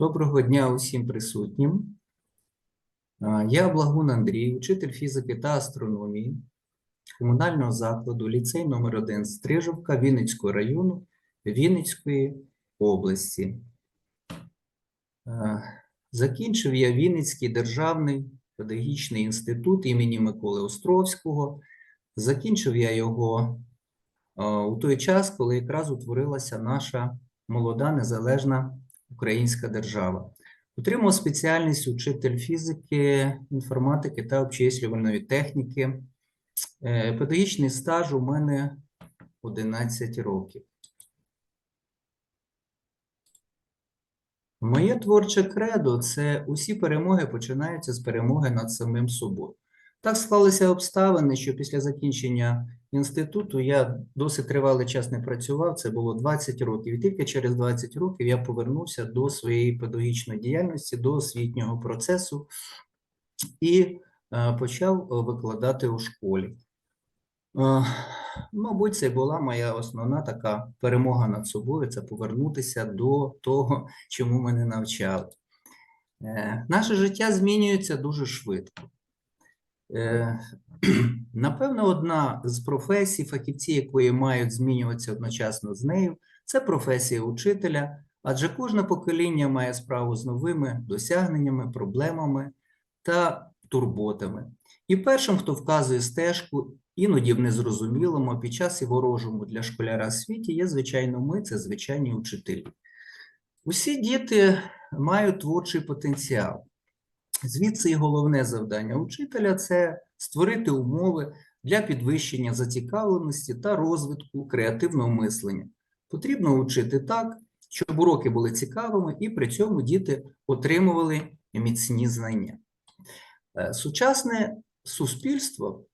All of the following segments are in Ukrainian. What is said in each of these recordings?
Доброго дня усім присутнім. Я Благун Андрій, учитель фізики та астрономії комунального закладу ліцей номер 1 Стрижовка Вінницького району Вінницької області. Закінчив я Вінницький державний педагогічний інститут імені Миколи Островського. Закінчив я його у той час, коли якраз утворилася наша молода незалежна українська держава. Отримав спеціальність учитель фізики, інформатики та обчислювальної техніки. Е, Педагогічний стаж у мене 11 років. Моє творче кредо це усі перемоги починаються з перемоги над самим собою. Так склалися обставини, що після закінчення інституту я досить тривалий час не працював, це було 20 років. І тільки через 20 років я повернувся до своєї педагогічної діяльності, до освітнього процесу і е, почав викладати у школі. Е, Мабуть, це була моя основна така перемога над собою це повернутися до того, чому мене навчали. Е, Наше життя змінюється дуже швидко. Е, Напевно, одна з професій, фахівці якої мають змінюватися одночасно з нею, це професія учителя, адже кожне покоління має справу з новими досягненнями, проблемами та турботами. І першим, хто вказує стежку, іноді в незрозумілому, під час і ворожому для школяра світі, є, звичайно, ми, це звичайні учителі. Усі діти мають творчий потенціал. Звідси і головне завдання учителя це створити умови для підвищення зацікавленості та розвитку креативного мислення. Потрібно учити так, щоб уроки були цікавими і при цьому діти отримували міцні знання. Е, Сучасне суспільство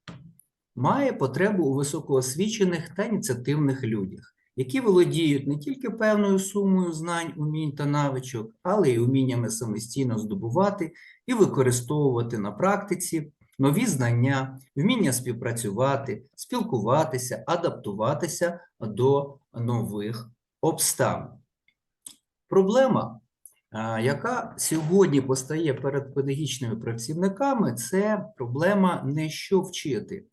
має потребу у високоосвічених та ініціативних людях, які володіють не тільки певною сумою знань, умінь та навичок, але й уміннями самостійно здобувати і використовувати на практиці нові знання, вміння співпрацювати, спілкуватися, адаптуватися до нових обставин. Проблема, яка сьогодні постає перед педагогічними працівниками, це проблема не що вчити.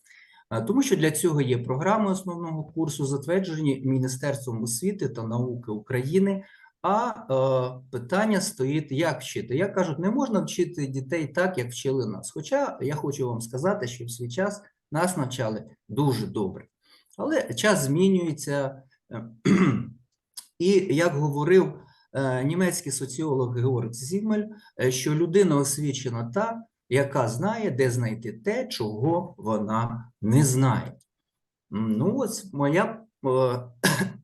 А, Тому що для цього є програми основного курсу, затверджені Міністерством освіти та науки України. А е, питання стоїть, як вчити. Як кажуть, не можна вчити дітей так, як вчили нас. Хоча я хочу вам сказати, що в свій час нас навчали дуже добре. Але час змінюється. е, І як говорив е, німецький соціолог Георг Зімель, е, що людина освічена та, яка знає, де знайти те, чого вона не знає. Ну, ось моя е,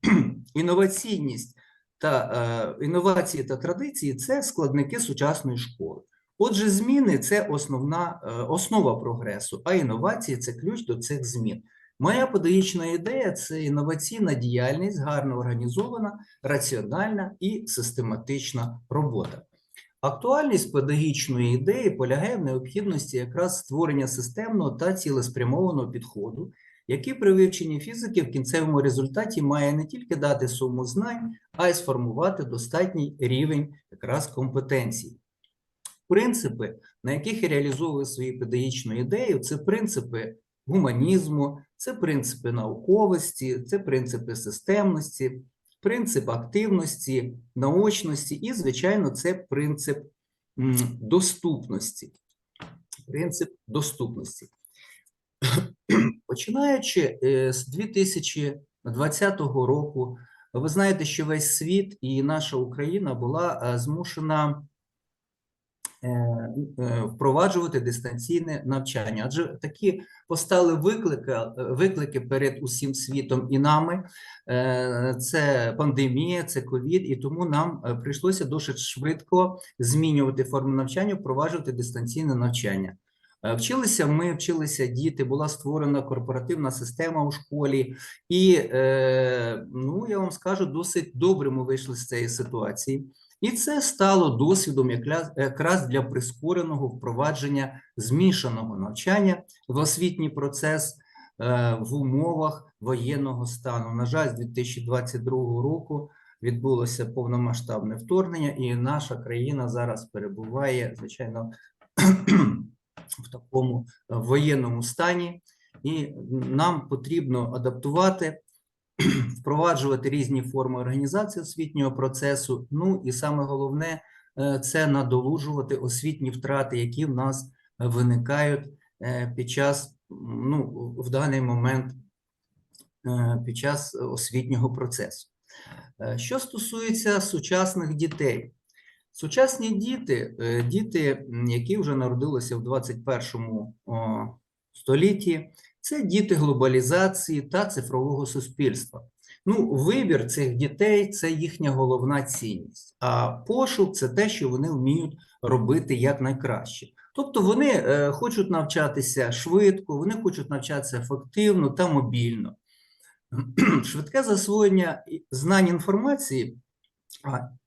інноваційність та е, інновації та традиції це складники сучасної школи. Отже, зміни це основна е, основа прогресу, а інновації це ключ до цих змін. Моя педагогічна ідея це інноваційна діяльність, гарно організована, раціональна і систематична робота. Актуальність педагогічної ідеї полягає в необхідності якраз створення системного та цілеспрямованого підходу, який при вивченні фізики в кінцевому результаті має не тільки дати суму знань, а й сформувати достатній рівень якраз компетенцій. Принципи, на яких я реалізовую свою педагогічну ідею, це принципи гуманізму, це принципи науковості, це принципи системності, принцип активності, наочності і, звичайно, це принцип доступності. Принцип доступності. Починаючи е, з 2020 року, ви знаєте, що весь світ і наша Україна була е, змушена впроваджувати дистанційне навчання, адже такі постали виклики, е, виклики перед усім світом і нами. Е, Це пандемія, це ковід, і тому нам е, прийшлося досить швидко змінювати форму навчання, впроваджувати дистанційне навчання. Е, Вчилися ми, вчилися діти, була створена корпоративна система у школі, і е, ну я вам скажу, досить добре ми вийшли з цієї ситуації. І це стало досвідом якраз, для прискореного впровадження змішаного навчання в освітній процес е, в умовах воєнного стану. На жаль, з 2022 року відбулося повномасштабне вторгнення, і наша країна зараз перебуває, звичайно, в такому воєнному стані, і нам потрібно адаптувати, впроваджувати різні форми організації освітнього процесу. Ну і саме головне е, це надолужувати освітні втрати, які в нас виникають е, під час, ну, в даний момент е, під час освітнього процесу. Е, Що стосується сучасних дітей, сучасні діти, е, діти, які вже народилися в 21 столітті, це діти глобалізації та цифрового суспільства. Ну, вибір цих дітей це їхня головна цінність, а пошук це те, що вони вміють робити якнайкраще. Тобто вони е, хочуть навчатися швидко, вони хочуть навчатися ефективно та мобільно. Швидке засвоєння знань інформації.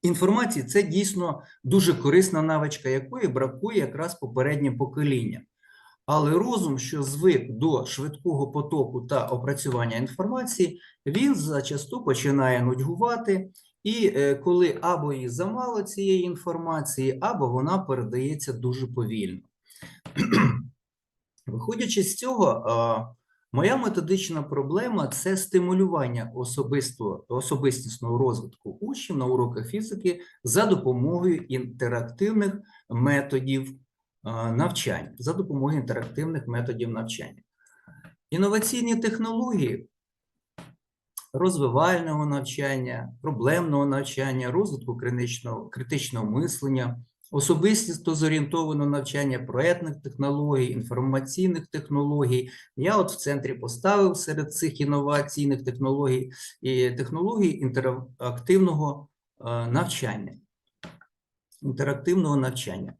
Інформації це дійсно дуже корисна навичка, якої бракує якраз попереднім поколінням. Але розум, що звик до швидкого потоку та опрацювання інформації, він зачасту починає нудьгувати, і е, коли або їй замало цієї інформації, або вона передається дуже повільно. Виходячи з цього, моя методична проблема це стимулювання особистого, особистісного розвитку учнів на уроках фізики за допомогою інтерактивних методів а, навчання, за допомогою інтерактивних методів навчання. Інноваційні технології розвивального навчання, проблемного навчання, розвитку критичного, критичного мислення, особистісто зорієнтованого навчання проектних технологій, інформаційних технологій. Я от в центрі поставив серед цих інноваційних технологій і технологій інтерактивного е, навчання. Інтерактивного навчання.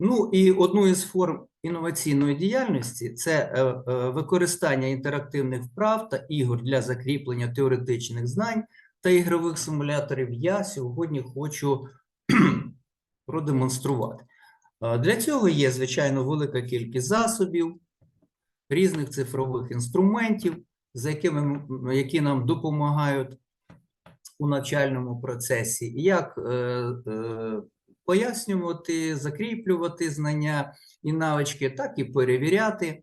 Ну і одну із форм інноваційної діяльності це е, е, використання інтерактивних вправ та ігор для закріплення теоретичних знань та ігрових симуляторів. Я сьогодні хочу продемонструвати. Е, Для цього є, звичайно, велика кількість засобів, різних цифрових інструментів, за якими, які нам допомагають у навчальному процесі, як е, пояснювати, закріплювати знання і навички, так і перевіряти.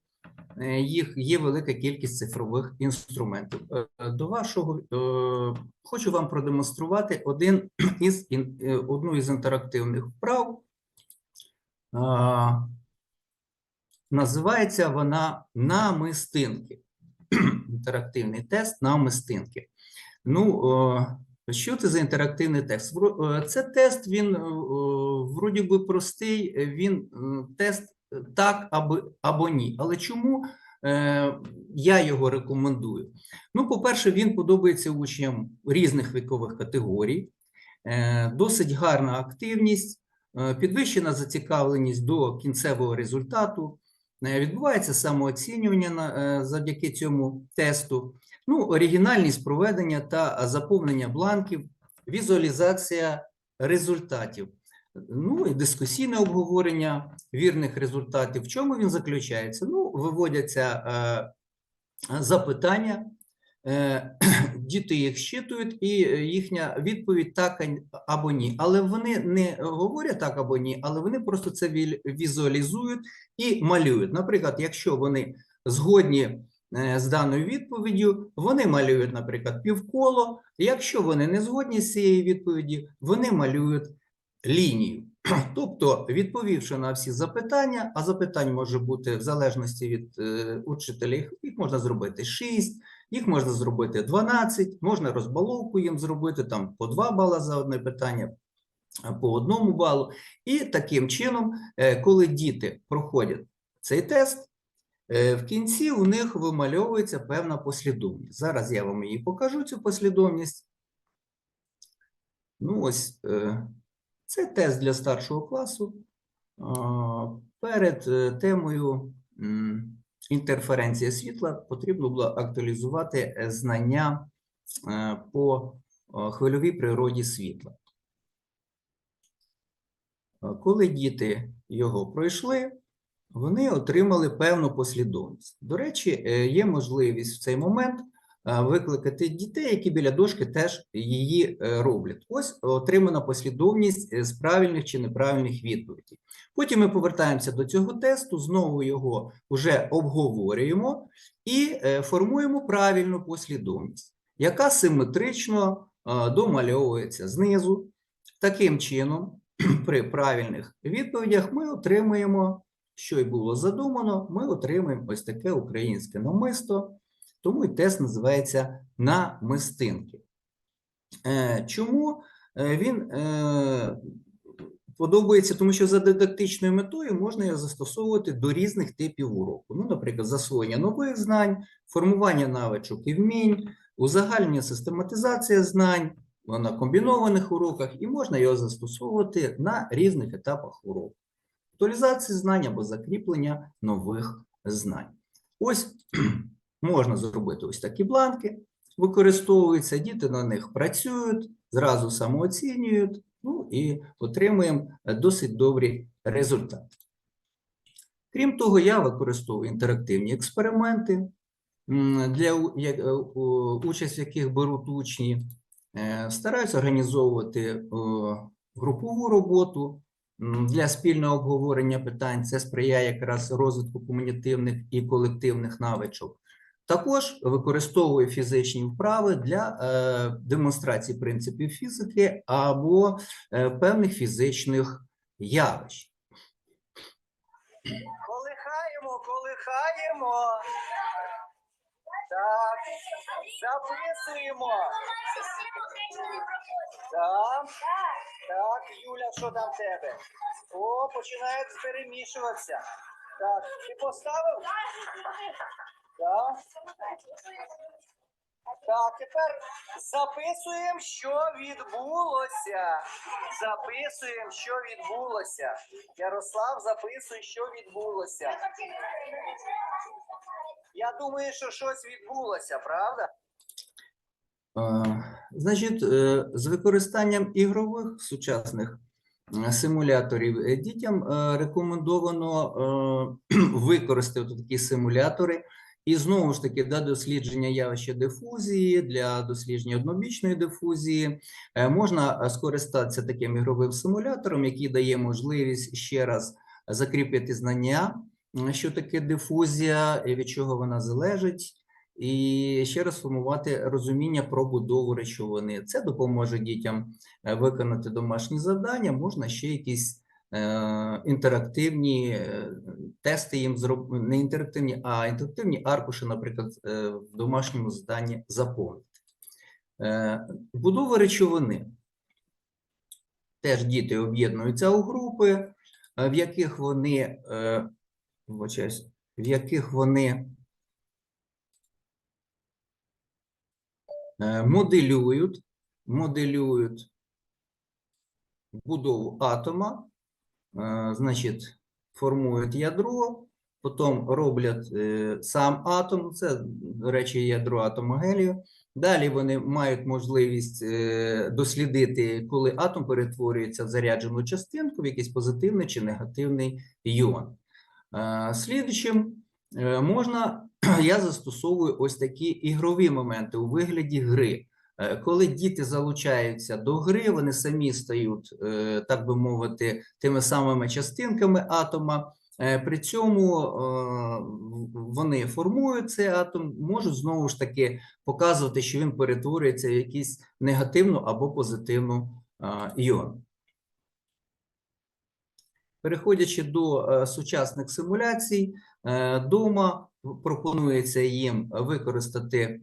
Е, Їх є велика кількість цифрових інструментів. Е, До вашого е, хочу вам продемонструвати один із одну із інтерактивних вправ. Називається вона намистинки. Інтерактивний тест намистинки. Ну, що це за інтерактивний? Вро- е, Це тест, він е, вроді би простий, він е, тест так або, або ні. Але чому я його рекомендую? Ну, по-перше, він подобається учням різних вікових категорій, досить гарна активність, підвищена зацікавленість до кінцевого результату. Е, Відбувається самооцінювання е, завдяки цьому тесту. Ну, оригінальність проведення та заповнення бланків, візуалізація результатів. Ну і дискусійне обговорення вірних результатів. В чому він заключається? Ну, виводяться е, запитання, діти їх щитують, і е, їхня відповідь так або ні. Але вони не говорять так або ні, але вони просто це візуалізують і малюють. Наприклад, якщо вони згодні е, з даною відповіддю, вони малюють, наприклад, півколо. Якщо вони не згодні з цією відповіді, вони малюють лінію. Тобто, відповівши на всі запитання, а запитань може бути в залежності від е, учителів, їх можна зробити 6, їх можна зробити 12, можна розбаловку їм зробити там по 2 бала за одне питання, по одному балу. І таким чином, е, коли діти проходять цей тест, е, в кінці у них вимальовується певна послідовність. Зараз я вам її покажу, цю послідовність. Ну, ось е, це тест для старшого класу. Перед темою інтерференція світла потрібно було актуалізувати е, знання е, по е, хвильовій природі світла. Коли діти його пройшли, вони отримали певну послідовність. До речі, є можливість в цей момент викликати дітей, які біля дошки теж її е, роблять. Ось отримана послідовність е, з правильних чи неправильних відповідей. Потім ми повертаємося до цього тесту, знову його вже обговорюємо і е, формуємо правильну послідовність, яка симетрично е, домальовується знизу. Таким чином, при правильних відповідях ми отримуємо, що й було задумано, ми отримуємо ось таке українське намисто, тому і тест називається намистинки. Е, Чому Е, він е, подобається, тому що за дидактичною метою можна його застосовувати до різних типів уроку. Ну, наприклад, засвоєння нових знань, формування навичок і вмінь, узагальнення систематизація знань на комбінованих уроках, і можна його застосовувати на різних етапах уроку. Актуалізації знань або закріплення нових знань. Ось можна зробити ось такі бланки, використовуються, діти на них працюють, зразу самооцінюють, ну і отримуємо досить добрі результати. Крім того, я використовую інтерактивні експерименти, для е, участь в яких беруть учні, Е, стараюся організовувати е, групову роботу для спільного обговорення питань. Це сприяє якраз розвитку комунікативних і колективних навичок. Також використовую фізичні вправи для е, демонстрації принципів фізики або е, певних фізичних явищ. Колихаємо, колихаємо. Так, записуємо. Так, так, Юля, що там в тебе? О, починають перемішуватися. Так, ти поставив? Так. Тепер записуємо, що відбулося. Записуємо, що відбулося. Ярослав, записуй, що відбулося. Я думаю, що щось відбулося, правда? Значить, е, з використанням ігрових сучасних е, симуляторів е, дітям рекомендовано використати такі симулятори. І знову ж таки, для дослідження явища дифузії, для дослідження однобічної дифузії е, можна е, скористатися таким ігровим симулятором, який дає можливість ще раз закріпити знання, що таке дифузія, від чого вона залежить, і ще раз формувати розуміння про будову речовини. Це допоможе дітям е, виконати домашні завдання. Можна ще якісь інтерактивні тести їм зробити, не інтерактивні, а інтерактивні аркуші, наприклад, е, в домашньому заданні заповнити. Е, Будова речовини. Теж діти об'єднуються у групи, е, в яких вони, в яких вони моделюють, моделюють будову атома, значить, формують ядро, потім роблять е, сам атом, це, до речі, ядро атому гелію. Далі вони мають можливість е, дослідити, коли атом перетворюється в заряджену частинку, в якийсь позитивний чи негативний іон. Е, Слідчим можна, я застосовую ось такі ігрові моменти у вигляді гри. Е, Коли діти залучаються до гри, вони самі стають, е, так би мовити, тими самими частинками атома. Е, При цьому вони формують цей атом, можуть знову ж таки показувати, що він перетворюється в якийсь негативну або позитивну іон. Переходячи до сучасних симуляцій, дома пропонується їм використати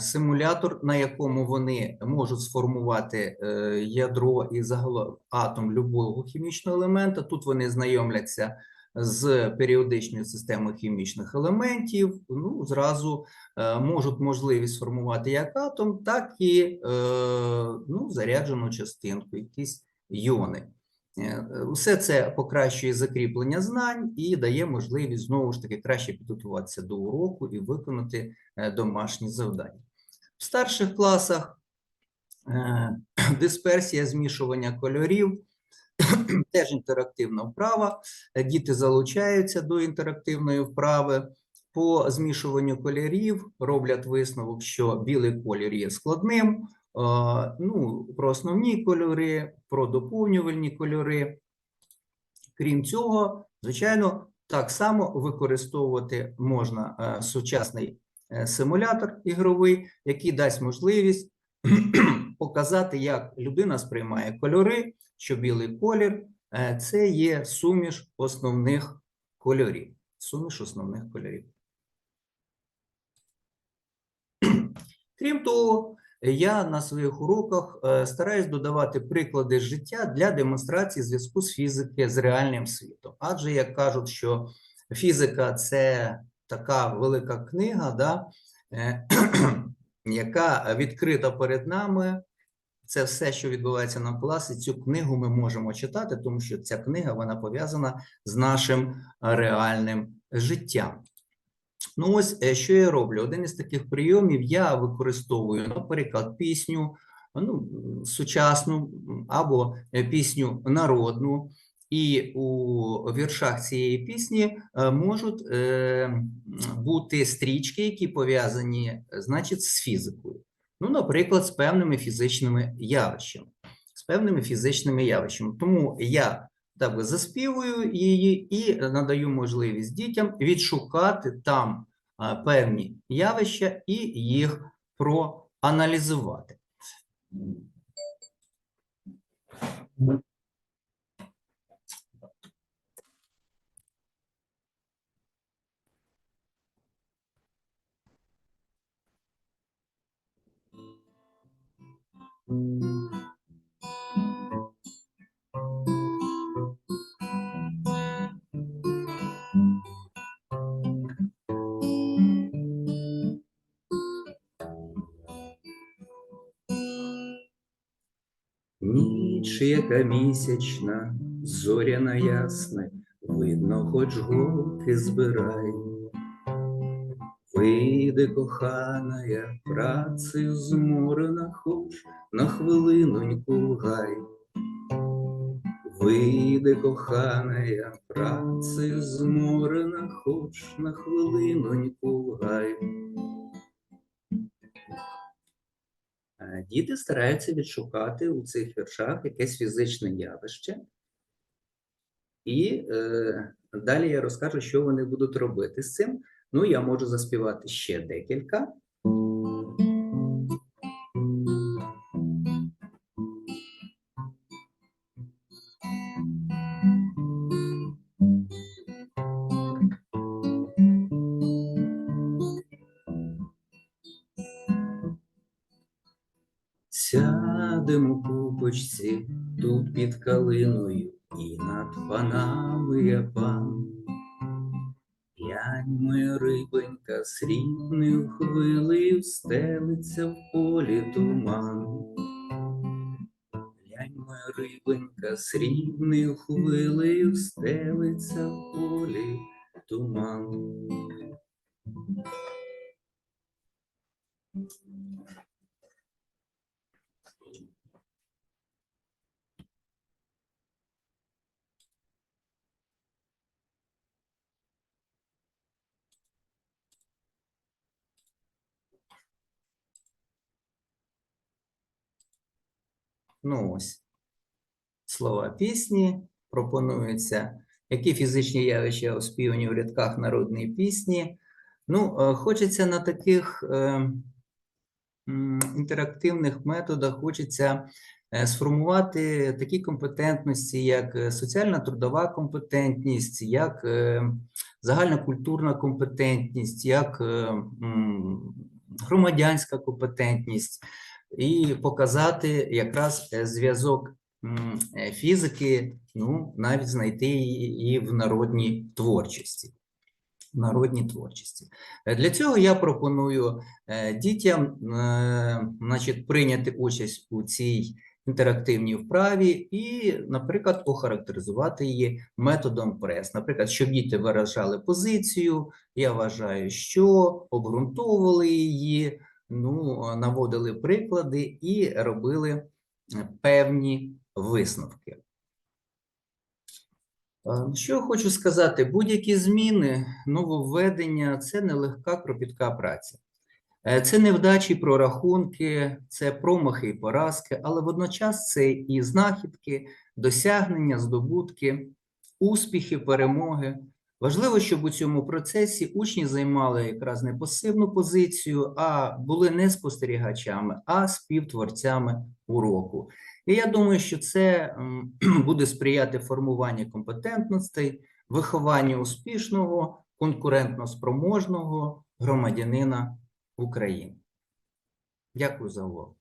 симулятор, на якому вони можуть сформувати е, ядро і загалом атом любого хімічного елемента. Тут вони знайомляться з періодичною системою хімічних елементів. Ну, зразу е, можуть можливість сформувати як атом, так і е, ну, заряджену частинку, якісь іони. Е, Усе це покращує закріплення знань і дає можливість знову ж таки краще підготуватися до уроку і виконати е, домашні завдання. В старших класах е, дисперсія змішування кольорів теж інтерактивна вправа. Діти залучаються до інтерактивної вправи. по змішуванню кольорів роблять висновок, що білий колір є складним. Ну, про основні кольори, про доповнювальні кольори. Крім цього, звичайно, так само використовувати можна е, сучасний е, симулятор ігровий, який дасть можливість показати, як людина сприймає кольори, що білий колір е, це є суміш основних кольорів. Суміш основних кольорів. Крім того, я на своїх уроках е, стараюсь додавати приклади життя для демонстрації зв'язку з фізики з реальним світом. Адже як кажуть, що фізика це така велика книга, да, е, яка відкрита перед нами. Це все, що відбувається на класі. Цю книгу ми можемо читати, тому що ця книга вона пов'язана з нашим реальним життям. Ну, ось е, що я роблю. Один із таких прийомів я використовую, наприклад, пісню ну, сучасну або е, пісню народну. І у віршах цієї пісні е, можуть бути стрічки, які пов'язані, значить, з фізикою. Ну, наприклад, з певними фізичними явищами. З певними фізичними явищами. Тому я так заспівую її і надаю можливість дітям відшукати там певні явища і їх проаналізувати. Ніч, яка місячна, зоряна ясна, видно, хоч голки збирай. Вийди, кохана, я працею зморена, хоч на хвилиноньку гай. Вийди, кохана, я працею зморена, хоч на хвилиноньку гай. Діти стараються відшукати у цих віршах якесь фізичне явище. І е, далі я розкажу, що вони будуть робити з цим. Ну, я можу заспівати ще декілька. Сядемо купочці тут під калиною, і над панами я пан. Глянь, моя рибонька, срібною хвилею стелиться в полі туман. Глянь, моя рибонька, срібною хвилею стелиться в полі туман. Ну ось слова пісні пропонуються. Які фізичні явища оспівані в рядках народної пісні? Ну, е, хочеться на таких е, інтерактивних методах, хочеться е, сформувати такі компетентності, як е, соціальна трудова компетентність, як е, загальнокультурна компетентність, як е, громадянська компетентність і показати якраз е, зв'язок е, фізики, ну, навіть знайти її в народній творчості. Народній творчості. Е, Для цього я пропоную дітям значить, прийняти участь у цій інтерактивній вправі і, наприклад, охарактеризувати її методом прес. Наприклад, щоб діти виражали позицію, я вважаю, що обґрунтовували її, ну, наводили приклади і робили е, певні висновки. Що хочу сказати, будь-які зміни, нововведення це нелегка кропітка праця. Е, Це невдачі, прорахунки, це промахи і поразки, але водночас це і знахідки, досягнення, здобутки, успіхи, перемоги. Важливо, щоб у цьому процесі учні займали якраз не пасивну позицію, а були не спостерігачами, а співтворцями уроку. І я думаю, що це буде сприяти формуванню компетентностей, вихованню успішного, конкурентно спроможного громадянина України. Дякую за увагу.